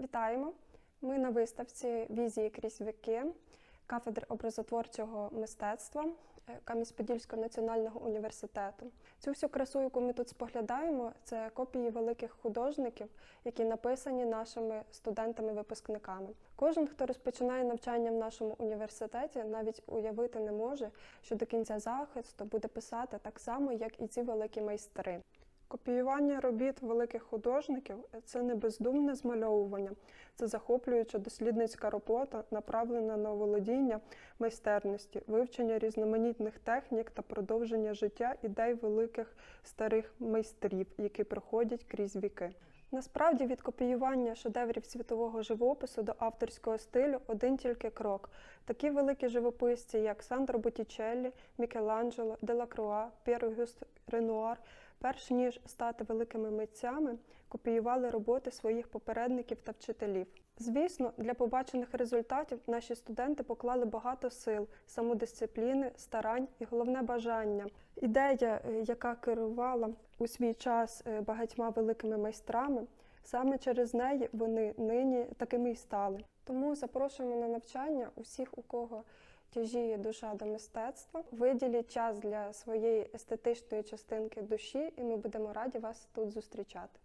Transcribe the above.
Вітаємо! Ми на виставці Візії крізь віки кафедри образотворчого мистецтва е, Кам'янець-Подільського національного університету. Цю всю красу, яку ми тут споглядаємо, це копії великих художників, які написані нашими студентами-випускниками. Кожен, хто розпочинає навчання в нашому університеті, навіть уявити не може, що до кінця захисту буде писати так само, як і ці великі майстри. Копіювання робіт великих художників це не бездумне змальовування, це захоплююча дослідницька робота, направлена на володіння майстерності, вивчення різноманітних технік та продовження життя ідей великих старих майстрів, які проходять крізь віки. Насправді від копіювання шедеврів світового живопису до авторського стилю один тільки крок. Такі великі живописці, як Сандро Боттічеллі, Мікеланджело, Делакруа, П'єр Гюст Ренуар, перш ніж стати великими митцями, копіювали роботи своїх попередників та вчителів. Звісно, для побачених результатів наші студенти поклали багато сил, самодисципліни, старань і головне бажання. Ідея, е, яка керувала у свій час е, багатьма великими майстрами, саме через неї вони нині такими й стали. Тому запрошуємо на навчання усіх, у кого тяжіє душа до мистецтва. Виділіть час для своєї естетичної частинки душі, і ми будемо раді вас тут зустрічати.